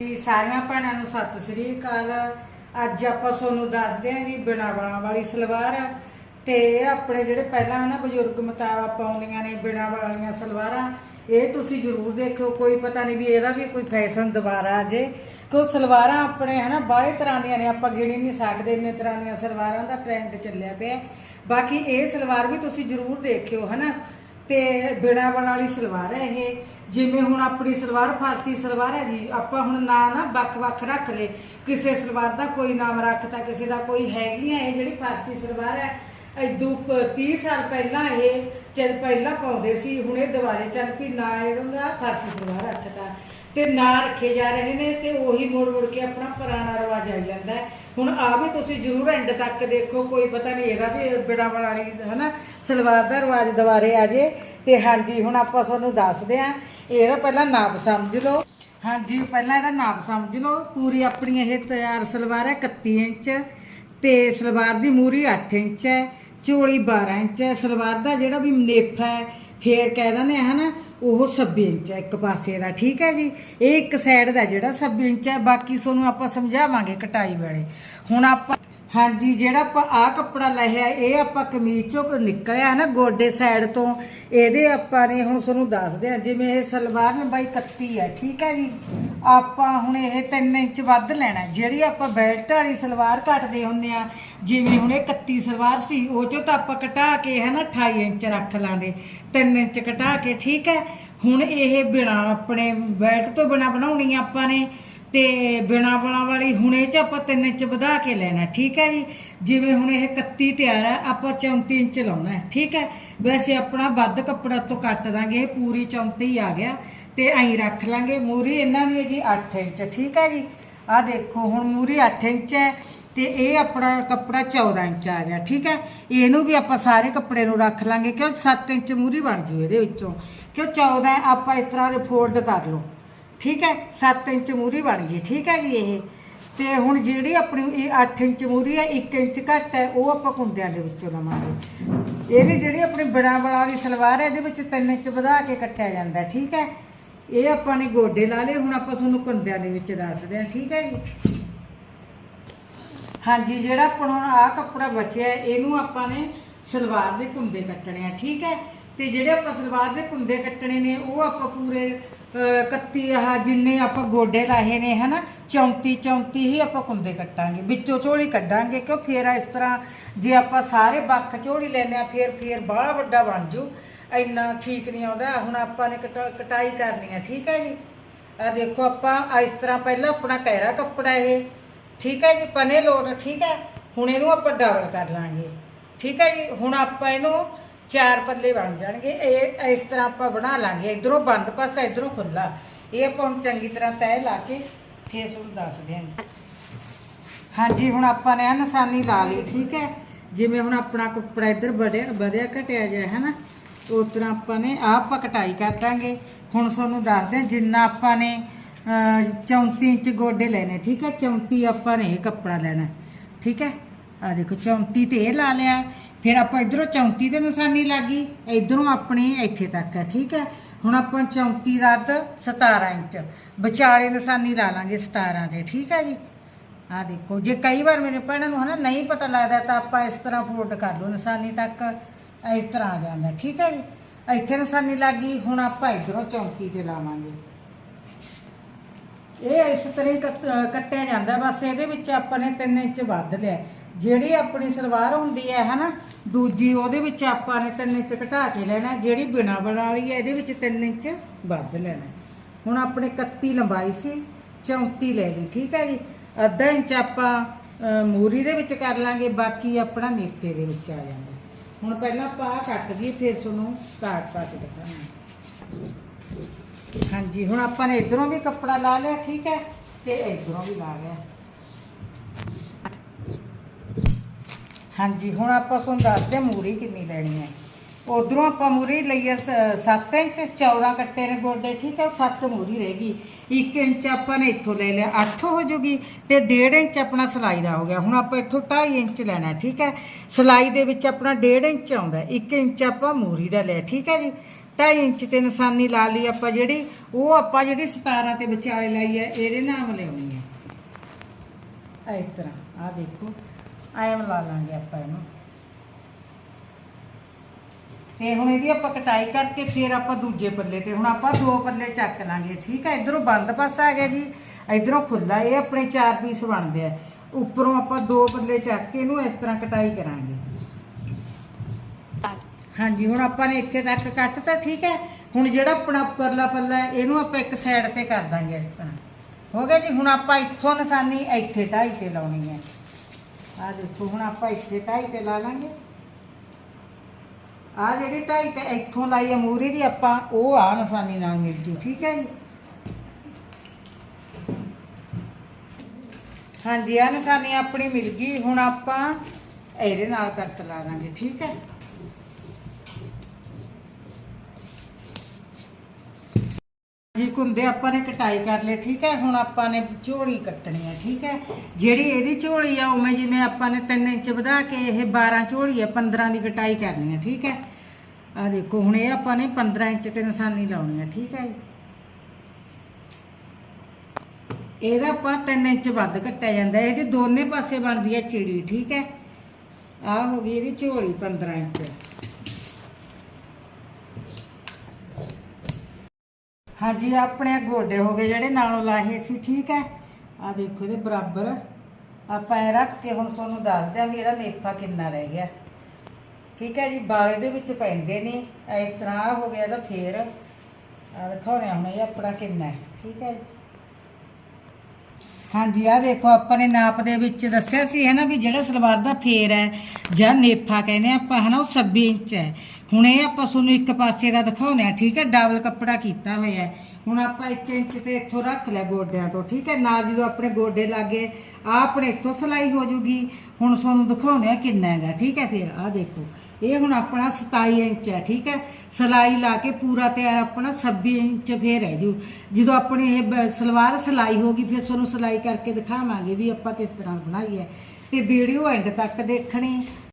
ਜੀ, ਸਾਰੀਆਂ ਭੈਣਾਂ ਨੂੰ ਸਤਿ ਸ੍ਰੀ ਅਕਾਲ। ਅੱਜ ਆਪਾਂ ਤੁਹਾਨੂੰ ਦੱਸਦੇ ਹਾਂ ਜੀ, ਬਿਨਾ ਬਾਲਾਂ ਵਾਲੀ ਸਲਵਾਰ। ਤੇ ਆਪਣੇ ਜਿਹੜੇ ਪਹਿਲਾਂ ਹਨਾ ਬਜ਼ੁਰਗ ਮਤਾਵਾ ਪਾਉਂਦੀਆਂ ਨੇ ਬਿਨਾ ਵਾਲੀਆਂ ਸਲਵਾਰਾਂ, ਇਹ ਤੁਸੀਂ ਜ਼ਰੂਰ ਦੇਖਿਓ। ਕੋਈ ਪਤਾ ਨਹੀਂ ਵੀ ਇਹਦਾ ਵੀ ਕੋਈ ਫੈਸ਼ਨ ਦੁਬਾਰਾ ਆ ਜੇ। ਕੋ ਸਲਵਾਰਾਂ ਆਪਣੇ ਹਨਾ ਬਾਹਲੇ ਤਰ੍ਹਾਂ ਦੀਆਂ ਨੇ, ਆਪਾਂ ਗਿਣੀ ਨਹੀਂ ਸਕਦੇ, ਇੰਨੇ ਤਰ੍ਹਾਂ ਦੀਆਂ ਸਲਵਾਰਾਂ ਦਾ ਟ੍ਰੈਂਡ ਚੱਲਿਆ ਪਿਆ ਬਾਕੀ ਇਹ ਸਲਵਾਰ ਵੀ ਤੁਸੀਂ ਜ਼ਰੂਰ ਦੇਖਿਓ ਹਨਾ। ਤੇ ਬਿਨਾ ਬਣ ਵਾਲੀ ਸਲਵਾਰ ਹੈ ਇਹ। ਜਿਵੇਂ ਹੁਣ ਆਪਣੀ ਸਲਵਾਰ ਫਾਰਸੀ ਸਲਵਾਰ ਹੈ ਜੀ, ਆਪਾਂ ਹੁਣ ਨਾਂ ਨਾ ਵੱਖ-ਵੱਖ ਰੱਖ ਲਏ। ਕਿਸੇ ਸਲਵਾਰ ਦਾ ਕੋਈ ਨਾਮ ਰੱਖਤਾ, ਕਿਸੇ ਦਾ ਕੋਈ ਹੈਗੀ ਹੈ ਇਹ ਜਿਹੜੀ ਫਾਰਸੀ ਸਲਵਾਰ ਹੈ ਇਦੋਂ 30 ਸਾਲ ਪਹਿਲਾਂ ਇਹ ਚੱਲ ਪਹਿਲਾਂ ਪਾਉਂਦੇ ਸੀ, ਹੁਣ ਇਹ ਦੁਬਾਰੇ ਚੱਲ ਪਈ ਨਾ ਇਹਦਾ ਫਾਰਸੀ ਸਲਵਾਰ ਰੱਖਤਾ। ਤੇ ਨਾਂ ਰੱਖੇ ਜਾ ਰਹੇ ਨੇ ਤੇ ਉਹੀ ਮੋੜ ਮੋੜ ਕੇ ਆਪਣਾ ਪੁਰਾਣਾ ਰਿਵਾਜ ਆ ਜਾਂਦਾ ਹੁਣ ਆ ਵੀ ਤੁਸੀਂ ਜ਼ਰੂਰ ਐਂਡ ਤੱਕ ਦੇਖੋ, ਕੋਈ ਪਤਾ ਨਹੀਂ ਇਹਦਾ ਵੀ ਬਿੜਾਵਣ ਵਾਲੀ, ਹਨਾ, ਸਲਵਾਰ ਦਾ ਰਿਵਾਜ ਦੁਬਾਰੇ ਆ ਜੇ। ਤੇ ਹਾਂਜੀ, ਹੁਣ ਆਪਾਂ ਤੁਹਾਨੂੰ ਦੱਸਦੇ ਆਂ ਇਹਦਾ ਪਹਿਲਾਂ ਨਾਪ ਸਮਝ ਲਓ। ਹਾਂਜੀ, ਪਹਿਲਾਂ ਇਹਦਾ ਨਾਪ ਸਮਝ ਲਓ। ਪੂਰੀ ਆਪਣੀ ਇਹ ਤਿਆਰ ਸਲਵਾਰ ਹੈ 31 ਇੰਚ ਤੇ ਸਲਵਾਰ ਦੀ ਮੂਰੀ 8 ਇੰਚ ਹੈ, ਚੋਲੀ 12 ਇੰਚ ਹੈ। ਸਲਵਾਰ ਦਾ ਜਿਹੜਾ ਵੀ ਨੇਫਾ ਹੈ, ਫੇਰ ਕਹਿ ਦਿੰਦੇ ਆ ਹਨਾ, ਉਹ 26 ਇੰਚ ਹੈ ਇੱਕ ਪਾਸੇ ਦਾ, ਠੀਕ ਹੈ ਜੀ? ਇਹ ਇੱਕ ਸਾਈਡ ਦਾ ਜਿਹੜਾ 26 ਇੰਚ ਹੈ। ਬਾਕੀ ਤੁਹਾਨੂੰ ਆਪਾਂ ਸਮਝਾਵਾਂਗੇ ਕਟਾਈ ਵੇਲੇ। ਹੁਣ ਆਪਾਂ ਹਾਂਜੀ, ਜਿਹੜਾ ਆਪਾਂ ਆ ਕੱਪੜਾ ਲਿਆ ਇਹ ਆਪਾਂ ਕਮੀਜ਼ ਚੋਂ ਨਿਕਲਿਆ ਨਾ ਗੋਡੇ ਸਾਈਡ ਤੋਂ, ਇਹਦੇ ਆਪਾਂ ਨੇ ਹੁਣ ਤੁਹਾਨੂੰ ਦੱਸਦੇ ਆ ਜਿਵੇਂ ਇਹ ਸਲਵਾਰ ਲੰਬਾਈ 31 ਹੈ, ਠੀਕ ਹੈ ਜੀ? ਆਪਾਂ ਹੁਣ ਇਹ 3 ਇੰਚ ਵੱਧ ਲੈਣਾ ਜਿਹੜੀ ਆਪਾਂ ਬੈਲਟ ਵਾਲੀ ਸਲਵਾਰ ਕੱਟਦੇ ਹੁੰਨੇ ਆ ਜਿਵੇਂ ਹੁਣ ਇਹ 31 ਸਲਵਾਰ ਸੀ, ਉਹ ਚੋਂ ਤਾਂ ਆਪਾਂ ਘਟਾ ਕੇ ਹੈ ਨਾ 28 ਇੰਚ ਰੱਖ ਲਾਂਗੇ। 3 ਇੰਚ ਘਟਾ ਕੇ, ਠੀਕ ਹੈ? ਹੁਣ ਇਹ ਬਿਨਾ ਆਪਣੇ ਬੈਲਟ ਤੋਂ ਬਿਨਾ ਬਣਾਉਣੀ ਆਪਾਂ ਨੇ। ਤੇ ਬਿਨਾ ਬਣਾ ਵਾਲੀ ਹੁਣੇ ਚ ਆਪਾਂ 3 ਇੰਚ ਵਧਾ ਕੇ ਲੈਣਾ ਠੀਕ ਹੈ ਜੀ? ਜਿਵੇਂ ਹੁਣ ਇਹ 31 ਤਿਆਰ ਹੈ ਆਪਾਂ 34 ਇੰਚ ਲਾਉਣਾ ਹੈ ਠੀਕ ਹੈ? ਵੈਸੇ ਆਪਣਾ ਵੱਧ ਕੱਪੜਾ ਤੋਂ ਕੱਟ ਦਾਂਗੇ ਇਹ ਪੂਰੀ 34 ਆ ਗਿਆ ਤੇ ਐਂ ਰੱਖ ਲਾਂਗੇ ਮੂਰੀ ਇਹਨਾਂ ਦੀ ਹੈ ਜੀ 8 ਇੰਚ ਠੀਕ ਹੈ ਜੀ? ਆ ਦੇਖੋ ਹੁਣ ਮੂਰੀ 8 ਇੰਚ ਹੈ ਤੇ ਇਹ ਆਪਣਾ ਕੱਪੜਾ 14 ਇੰਚ ਆ ਗਿਆ ਠੀਕ ਹੈ? ਇਹਨੂੰ ਵੀ ਆਪਾਂ ਸਾਰੇ ਕੱਪੜੇ ਨੂੰ ਰੱਖ ਲਾਂਗੇ ਕਿਉਂ? 7 ਇੰਚ ਮੂਰੀ ਬਣ ਜੂ ਇਹਦੇ ਵਿੱਚੋਂ ਕਿਉਂ? 14 ਹੈ, ਆਪਾਂ ਇਸ ਤਰ੍ਹਾਂ ਰਿਫੋਲਡ ਕਰ ਲਓ। ਠੀਕ ਹੈ 7 ਇੰਚ ਮੂਰੀ ਬਣ ਗਈ, ਠੀਕ ਹੈ ਜੀ ਇਹ। ਤੇ ਹੁਣ ਜਿਹੜੀ ਆਪਣੀ ਇਹ 8 ਇੰਚ ਮੂਰੀ ਹੈ 1 ਇੰਚ ਘੱਟ ਹੈ, ਉਹ ਆਪਾਂ ਕੁੰਦਿਆਂ ਦੇ ਵਿੱਚੋਂ ਲਵਾਂਗੇ। ਇਹਦੀ ਜਿਹੜੀ ਆਪਣੀ ਬੜਾ ਬੜਾ ਵਾਲੀ ਸਲਵਾਰ ਹੈ, ਇਹਦੇ ਵਿੱਚ 3 ਇੰਚ ਵਧਾ ਕੇ ਕੱਟਿਆ ਜਾਂਦਾ ਠੀਕ ਹੈ। ਇਹ ਆਪਾਂ ਨੇ ਗੋਡੇ ਲਾ ਲਏ, ਹੁਣ ਆਪਾਂ ਤੁਹਾਨੂੰ ਕੁੰਦਿਆਂ ਦੇ ਵਿੱਚ ਦੱਸਦੇ ਹਾਂ, ਠੀਕ ਹੈ ਜੀ। ਹਾਂਜੀ, ਜਿਹੜਾ ਆਪਣਾ ਹੁਣ ਆਹ ਕੱਪੜਾ ਬਚਿਆ ਇਹਨੂੰ ਆਪਾਂ ਨੇ ਸਲਵਾਰ ਦੇ ਕੁੰਦੇ ਕੱਟਣੇ ਆ, ਠੀਕ ਹੈ। ਤੇ ਜਿਹੜੇ ਆਪਾਂ ਸਲਵਾਰ ਦੇ ਕੁੰਦੇ ਕੱਟਣੇ ਨੇ, ਉਹ ਆਪਾਂ ਪੂਰੇ 31 ਆਹ ਜਿੰਨੇ ਆਪਾਂ ਗੋਡੇ ਲਾਏ ਨੇ, ਹਨਾ? 34 34 ਹੀ ਆਪਾਂ ਕੁੰਦੇ ਕੱਟਾਂਗੇ। ਵਿੱਚੋਂ ਝੋਲੀ ਕੱਢਾਂਗੇ ਕਿਉਂ? ਫੇਰ ਇਸ ਤਰ੍ਹਾਂ ਜੇ ਆਪਾਂ ਸਾਰੇ ਬੱਖ ਝੋਲੀ ਲੈਨੇ ਆ ਫੇਰ ਫੇਰ ਬਾਹਲਾ ਵੱਡਾ ਬਣ ਜੂ। ਇੰਨਾ ਠੀਕ ਨਹੀਂ ਆਉਂਦਾ। ਹੁਣ ਆਪਾਂ ਨੇ ਕਟਾ- ਕਟਾਈ ਕਰਨੀ ਆ, ਠੀਕ ਹੈ ਜੀ? ਆ ਦੇਖੋ ਆਪਾਂ ਇਸ ਤਰ੍ਹਾਂ ਪਹਿਲਾਂ ਆਪਣਾ ਕਹਿਰਾ ਕੱਪੜਾ ਇਹ, ਠੀਕ ਹੈ ਜੀ? ਪਨੇ ਲੋਟ, ਠੀਕ ਹੈ? ਹੁਣ ਇਹਨੂੰ ਆਪਾਂ ਡਬਲ ਕਰ ਲਾਂਗੇ। ਠੀਕ ਹੈ ਜੀ? ਹੁਣ ਆਪਾਂ ਇਹਨੂੰ ਚਾਰ ਪੱਲੇ ਬਣ ਜਾਣਗੇ। ਇਹ ਇਸ ਤਰ੍ਹਾਂ ਆਪਾਂ ਬਣਾ ਲਾਂਗੇ। ਇਧਰੋਂ ਬੰਦ ਪਾਸਾ ਇਧਰੋਂ ਖੁੱਲਾ ਇਹ ਆਪਾਂ ਹੁਣ ਚੰਗੀ ਤਰ੍ਹਾਂ ਤੈਅ ਲਾ ਕੇ ਫੇਰ ਤੁਹਾਨੂੰ ਦੱਸ ਦਿਆਂਗੇ। ਹਾਂਜੀ ਹੁਣ ਆਪਾਂ ਨੇ ਆ ਨਿਸ਼ਾਨੀ ਲਾ ਲਈ ਠੀਕ ਹੈ? ਜਿਵੇਂ ਹੁਣ ਆਪਣਾ ਕੱਪੜਾ ਇੱਧਰ ਵਧਿਆ ਵਧਿਆ ਘਟਿਆ ਜਾਏ ਹੈ ਨਾ ਉਸ ਤਰ੍ਹਾਂ ਆਪਾਂ ਨੇ ਆਹ ਆਪਾਂ ਕਟਾਈ ਕਰ ਦਾਂਗੇ। ਹੁਣ ਤੁਹਾਨੂੰ ਦੱਸਦੇ ਹਾਂ ਜਿੰਨਾ ਆਪਾਂ ਨੇ ਅਹ, 34 ਇੰਚ ਗੋਡੇ ਲੈਣੇ ਠੀਕ ਹੈ? 34 ਆਪਾਂ ਨੇ ਇਹ ਕੱਪੜਾ ਲੈਣਾ ਠੀਕ ਹੈ? ਆ ਦੇਖੋ 34 ਤੇ ਇਹ ਲਾ ਲਿਆ। ਫਿਰ ਆਪਾਂ ਇਧਰੋਂ 34 ਤੇ ਨਿਸ਼ਾਨੀ ਲੱਗੀ, ਇਧਰੋਂ ਆਪਣੇ ਇੱਥੇ ਤੱਕ ਹੈ, ਠੀਕ ਹੈ? ਹੁਣ ਆਪਾਂ 34 ਰੱਦ 17 ਇੰਚ, ਵਿਚਾਲੇ ਨਿਸ਼ਾਨੀ ਲਾ ਲਾਂਗੇ 17 ਤੇ ਠੀਕ ਹੈ ਜੀ? ਆ ਦੇਖੋ, ਜੇ ਕਈ ਵਾਰ ਮੇਰੇ ਭੈਣਾਂ ਨੂੰ ਹਨਾ ਨਹੀਂ ਪਤਾ ਲੱਗਦਾ, ਤਾਂ ਆਪਾਂ ਇਸ ਤਰ੍ਹਾਂ ਫੋਲਡ ਕਰ ਲਓ ਨਿਸ਼ਾਨੀ ਤੱਕ, ਇਸ ਤਰ੍ਹਾਂ ਆ ਜਾਂਦਾ, ਠੀਕ ਹੈ ਜੀ? ਇੱਥੇ ਨਿਸ਼ਾਨੀ ਲੱਗ ਗਈ ਹੁਣ ਆਪਾਂ ਇਧਰੋਂ 34 ਤੇ ਲਾਵਾਂਗੇ। ਇਹ ਇਸ ਤਰ੍ਹਾਂ ਕੱਟਿਆ ਜਾਂਦਾ, ਬਸ ਇਹਦੇ ਵਿੱਚ ਆਪਾਂ ਨੇ 3 ਇੰਚ ਵੱਧ ਲਿਆ। ਜਿਹੜੀ ਆਪਣੀ ਸਲਵਾਰ ਹੁੰਦੀ ਹੈ ਹਨਾ ਦੂਜੀ ਉਹਦੇ ਵਿੱਚ ਆਪਾਂ ਨੇ 3 ਇੰਚ ਘਟਾ ਕੇ ਲੈਣਾ ਜਿਹੜੀ ਬਿਨਾ ਬਣਾ ਵਾਲੀ ਹੈ ਇਹਦੇ ਵਿੱਚ 3 ਇੰਚ ਵੱਧ ਲੈਣਾ। ਹੁਣ ਆਪਣੇ 31 ਲੰਬਾਈ ਸੀ 34 ਲੈ ਲਈ ਠੀਕ ਹੈ ਜੀ? ਅੱਧਾ ਇੰਚ ਆਪਾਂ ਅਹ, ਮੂਰੀ ਦੇ ਵਿੱਚ ਕਰ ਲਾਂਗੇ ਬਾਕੀ ਆਪਣਾ ਨੇਪੇ ਦੇ ਵਿੱਚ ਆ ਜਾਂਦਾ। ਹੁਣ ਪਹਿਲਾਂ ਆਪਾਂ ਆਹ ਕੱਟ ਦਈਏ ਫਿਰ ਤੁਹਾਨੂੰ ਕਾਟ ਪਾ ਕੇ ਦਿਖਾਵਾਂਗੇ ਹਾਂਜੀ ਹੁਣ ਆਪਾਂ ਨੇ ਇਧਰੋਂ ਵੀ ਕੱਪੜਾ ਲਾ ਲਿਆ ਠੀਕ ਹੈ? ਤੇ ਇਧਰੋਂ ਵੀ ਲਾ ਲਿਆ। ਹਾਂਜੀ, ਹੁਣ ਆਪਾਂ ਤੁਹਾਨੂੰ ਦੱਸਦੇ ਹਾਂ ਮੂਰੀ ਕਿੰਨੀ ਲੈਣੀ ਹੈ। ਉਧਰੋਂ ਆਪਾਂ ਮੂਰੀ ਲਈ 7 ਇੰਚ 14 ਕੱਟੇ ਨੇ ਗੋਡੇ, ਠੀਕ ਹੈ 7 ਮੂਰੀ ਰਹੇਗੀ 1 ਇੰਚ ਆਪਾਂ ਨੇ ਇੱਥੋਂ ਲੈ ਲਿਆ 8 ਹੋ ਜੂਗੀ ਤੇ 1.5 ਇੰਚ ਆਪਣਾ ਸਲਾਈ ਦਾ ਹੋ ਗਿਆ। ਹੁਣ ਆਪਾਂ ਇੱਥੋਂ 2.5 ਇੰਚ ਲੈਣਾ, ਠੀਕ ਹੈ। ਸਲਾਈ ਦੇ ਵਿੱਚ ਆਪਣਾ 1.5 ਇੰਚ ਆਉਂਦਾ 1 ਇੰਚ ਆਪਾਂ ਮੂਰੀ ਦਾ ਲਿਆ, ਠੀਕ ਹੈ ਜੀ। 2.5 ਇੰਚ ਤੇ ਨਿਸ਼ਾਨੀ ਲਾ ਲਈ ਆਪਾਂ ਜਿਹੜੀ, ਉਹ ਆਪਾਂ ਜਿਹੜੀ 17 ਤੇ ਵਿਚਾਲੇ ਲਾਈ ਹੈ, ਇਹਦੇ ਨਾਮ ਲਿਆਉਣੀ ਹੈ। ਇਸ ਤਰ੍ਹਾਂ ਆ ਦੇਖੋ। ਐਮ ਲਾ ਲਾਂਗੇ ਆਪਾਂ ਇਹਨੂੰ। ਤੇ ਹੁਣ ਇਹਦੀ ਆਪਾਂ ਕਟਾਈ ਕਰਕੇ ਫਿਰ ਆਪਾਂ ਦੂਜੇ ਪੱਲੇ ਤੇ ਹੁਣ ਆਪਾਂ ਦੋ ਪੱਲੇ ਚੱਕ ਲਾਂਗੇ, ਠੀਕ ਹੈ ਇਧਰੋਂ ਬੰਦ ਪਾਸਾ ਆ ਗਿਆ ਜੀ, ਇਧਰੋਂ ਖੁੱਲਾ ਇਹ ਆਪਣੇ ਚਾਰ ਪੀਸ ਬਣਦੇ ਆ। ਉੱਪਰੋਂ ਆਪਾਂ ਦੋ ਪੱਲੇ ਚੱਕ ਕੇ ਇਹਨੂੰ ਇਸ ਤਰ੍ਹਾਂ ਕਟਾਈ ਕਰਾਂਗੇ। ਹਾਂਜੀ, ਹੁਣ ਆਪਾਂ ਨੇ ਇੱਥੇ ਤੱਕ ਕੱਟਤਾ, ਠੀਕ ਹੈ ਹੁਣ ਜਿਹੜਾ ਆਪਣਾ ਉੱਪਰਲਾ ਪੱਲਾ ਇਹਨੂੰ ਆਪਾਂ ਇੱਕ ਸਾਈਡ ਤੇ ਕਰ ਦਾਂਗੇ ਇਸ ਤਰ੍ਹਾਂ। ਹੋ ਗਿਆ ਜੀ, ਹੁਣ ਆਪਾਂ ਇੱਥੋਂ ਨਿਸ਼ਾਨੀ ਇੱਥੇ ਢਾਈ ਤੇ ਲਾਉਣੀ ਹੈ। ਆ ਦੇਖੋ, ਹੁਣ ਆਪਾਂ ਇੱਥੇ ਢਾਈ ਤੇ ਲਾ ਲਾਂਗੇ। ਆ ਜਿਹੜੀ ਢਾਈ ਤੇ ਇੱਥੋਂ ਲਾਈ ਆ ਮੂਰੀ ਦੀ, ਆਪਾਂ ਉਹ ਆ ਨਿਸ਼ਾਨੀ ਨਾਲ ਮਿਲ ਜੂ, ਠੀਕ ਹੈ ਜੀ? ਹਾਂਜੀ ਆ ਨਿਸ਼ਾਨੀ ਆਪਣੀ ਮਿਲ ਗਈ, ਹੁਣ ਆਪਾਂ ਇਹਦੇ ਨਾਲ ਕੱਟ ਲਾ ਦਾਂਗੇ ਠੀਕ ਹੈ? ਜੀ ਕੁੰਦੇ ਆਪਾਂ ਨੇ ਕਟਾਈ ਕਰ ਲਈ, ਠੀਕ ਹੈ, ਹੁਣ ਆਪਾਂ ਨੇ ਝੋਲੀ ਕੱਟਣੀ ਹੈ, ਠੀਕ ਹੈ। ਜਿਹੜੀ ਇਹਦੀ ਝੋਲੀ ਆ, ਉਵੇਂ ਜਿਵੇਂ ਆਪਾਂ ਨੇ 3 ਇੰਚ ਵਧਾ ਕੇ ਇਹ 12 ਝੋਲੀ ਹੈ 15 ਦੀ ਕਟਾਈ ਕਰਨੀ ਹੈ, ਠੀਕ ਹੈ। ਆ ਦੇਖੋ, ਹੁਣ ਇਹ ਆਪਾਂ ਨੇ 15 ਇੰਚ ਤੇ ਨਿਸ਼ਾਨੀ ਲਾਉਣੀ ਹੈ, ਠੀਕ ਹੈ ਇਹਦਾ ਆਪਾਂ 3 ਇੰਚ ਵੱਧ ਕੱਟਿਆ ਜਾਂਦਾ ਹੈ। ਇਹਦੇ ਦੋਨੇ ਪਾਸੇ ਬਣਦੀ ਹੈ ਚਿੜੀ, ਠੀਕ ਹੈ। ਆ ਹੋ ਗਈ ਇਹਦੀ ਝੋਲੀ 15 ਇੰਚ। ਹਾਂਜੀ, ਆਪਣੇ ਗੋਡੇ ਹੋ ਗਏ ਜਿਹੜੇ, ਨਾਲੋਂ ਲਾਹੇ ਸੀ, ਠੀਕ ਹੈ? ਆ ਦੇਖੋ ਇਹਦੇ ਬਰਾਬਰ। ਆਪਾਂ ਇਹ ਰੱਖ ਕੇ ਹੁਣ ਤੁਹਾਨੂੰ ਦੱਸਦੇ ਆ ਵੀ ਇਹਦਾ ਨੇਫਾ ਕਿੰਨਾ ਰਹਿ ਗਿਆ। ਠੀਕ ਹੈ ਜੀ ਬਾਲੇ ਦੇ ਵਿੱਚ ਪੈਂਦੇ ਨੇ। ਇਸ ਤਰ੍ਹਾਂ ਹੋ ਗਿਆ ਤਾਂ ਫੇਰ। ਆ ਦਿਖਾਉਣੇ ਹੁਣ ਇਹ ਆਪਣਾ ਕਿੰਨਾ ਹੈ। ਠੀਕ ਹੈ ਜੀ। ਹਾਂਜੀ ਆ ਦੇਖੋ, ਆਪਾਂ ਨੇ ਨਾਪ ਦੇ ਵਿੱਚ ਦੱਸਿਆ ਸੀ, ਹੈ ਨਾ, ਵੀ ਜਿਹੜਾ ਸਲਵਾਰ ਦਾ ਫੇਰ ਹੈ, ਜਾਂ ਨੇਫਾ ਕਹਿੰਦੇ ਆ ਆਪਾਂ, ਹੈ ਨਾ, ਉਹ 26 ਇੰਚ ਹੈ। ਹੁਣ ਇਹ ਆਪਾਂ ਤੁਹਾਨੂੰ ਇੱਕ ਪਾਸੇ ਦਾ ਦਿਖਾਉਂਦੇ ਆ ਠੀਕ ਹੈ, ਡਬਲ ਕੱਪੜਾ ਕੀਤਾ ਹੋਇਆ ਹੈ। ਹੁਣ ਆਪਾਂ 1 ਇੰਚ ਤੇ ਇੱਥੋਂ ਰੱਖ ਲਿਆ ਗੋਡਿਆਂ ਤੋਂ, ਠੀਕ ਹੈ, ਨਾਲ ਜਦੋਂ ਆਪਣੇ ਗੋਡੇ ਲਾਗੇ ਆ ਆਪਣੇ ਇੱਥੋਂ ਸਲਾਈ ਹੋ ਜੂਗੀ। ਹੁਣ ਤੁਹਾਨੂੰ ਦਿਖਾਉਂਦੇ ਆ ਕਿੰਨਾ ਹੈਗਾ, ਠੀਕ ਹੈ, ਫਿਰ ਆ ਦੇਖੋ। ਇਹ ਹੁਣ ਆਪਣਾ 27 ਇੰਚ ਹੈ, ਠੀਕ ਹੈ? ਸਲਾਈ ਲਾ ਕੇ ਪੂਰਾ ਤਿਆਰ ਆਪਣਾ 26 ਇੰਚ ਫੇਰ ਰਹਿ ਜੂ। ਜਦੋਂ ਆਪਣੀ ਇਹ ਬ- ਸਲਵਾਰ ਸਲਾਈ ਹੋਗੀ ਫਿਰ ਤੁਹਾਨੂੰ ਸਲਾਈ ਕਰਕੇ ਦਿਖਾਵਾਂਗੇ ਵੀ ਆਪਾਂ ਕਿਸ ਤਰ੍ਹਾਂ ਬਣਾਈ ਹੈ। ਤੇ ਵੀਡੀਓ ਐਂਡ ਤੱਕ ਦੇਖਣੀ।